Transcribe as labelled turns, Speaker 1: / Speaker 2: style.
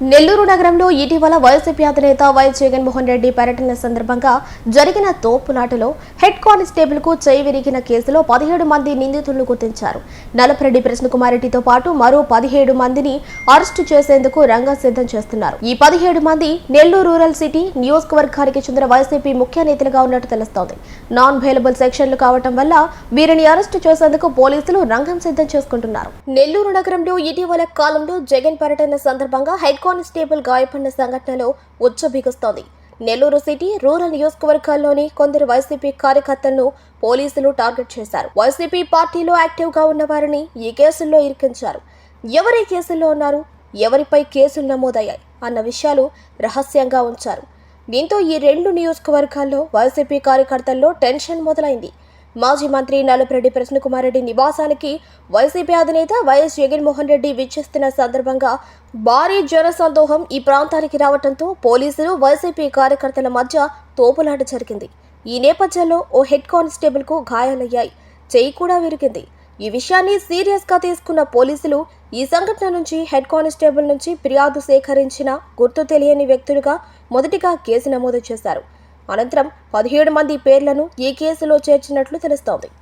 Speaker 1: నెల్లూరు నగరంలో ఇటీవల వైసీపీ అధినేత వైఎస్ జగన్మోహన్ రెడ్డి పర్యటన సందర్భంగా జరిగిన తోపులాటలో హెడ్ కానిస్టేబుల్కు చేయి విరిగిన కేసులో పదిహేడు మంది నిందితులను గుర్తించారు. నలపరెడ్డి ప్రశ్న కుమారెడ్డితో పాటు మరో పదిహేడు మందిని అరెస్టు చేసేందుకు రంగం సిద్ధం చేస్తున్నారు. ఈ పదిహేడు మంది నెల్లూరు రూరల్ సిటీ నియోజకవర్గానికి చెందిన వైసీపీ ముఖ్య నేతలుగా ఉన్నట్టు తెలుస్తోంది. నాన్ అవైలబుల్ సెక్షన్లు కావటం వల్ల వీరిని అరెస్టు చేసేందుకు పోలీసులు రంగం సిద్ధం చేసుకుంటున్నారు. నెల్లూరు నగరంలో ఇటీవల కాలంలో జగన్ పర్యటన సందర్భంగా హెడ్ కానిస్టేబుల్ గాయపడిన సంఘటనలో ఉచ్చబిగుస్తోంది నెల్లూరు సిటీ రూరల్ నియోజకవర్గాల్లోని కొందరు వైసీపీ కార్యకర్తలను పోలీసులు టార్గెట్ చేశారు. వైసీపీ పార్టీలో యాక్టివ్గా ఉన్న వారిని ఈ కేసుల్లో ఇరికించారు. ఎవరి కేసుల్లో ఉన్నారు? ఎవరిపై కేసులు నమోదయ్యాయి? అన్న విషయాలు రహస్యంగా ఉంచారు. దీంతో ఈ రెండు నియోజకవర్గాల్లో వైసీపీ కార్యకర్తల్లో టెన్షన్ మొదలైంది. మాజీ మంత్రి నల్లపరెడ్డి ప్రసన్నకుమార్ రెడ్డి నివాసానికి వైసీపీ అధినేత వైఎస్ జగన్మోహన్ రెడ్డి విచ్చేస్తున్న సందర్భంగా భారీ జనసందోహం ఈ ప్రాంతానికి రావడంతో పోలీసులు వైసీపీ కార్యకర్తల మధ్య తోపులాట జరిగింది. ఈ నేపథ్యంలో ఓ హెడ్ కానిస్టేబుల్కు గాయాలయ్యాయి. చెయ్యి కూడా విరిగింది. ఈ విషయాన్ని సీరియస్గా తీసుకున్న పోలీసులు ఈ సంఘటన నుంచి హెడ్ కానిస్టేబుల్ నుంచి ఫిర్యాదు సేకరించిన గుర్తు తెలియని వ్యక్తులుగా మొదటిగా కేసు నమోదు చేశారు. అనంతరం పదిహేడు మంది పేర్లను ఈ కేసులో చేర్చినట్లు తెలుస్తోంది.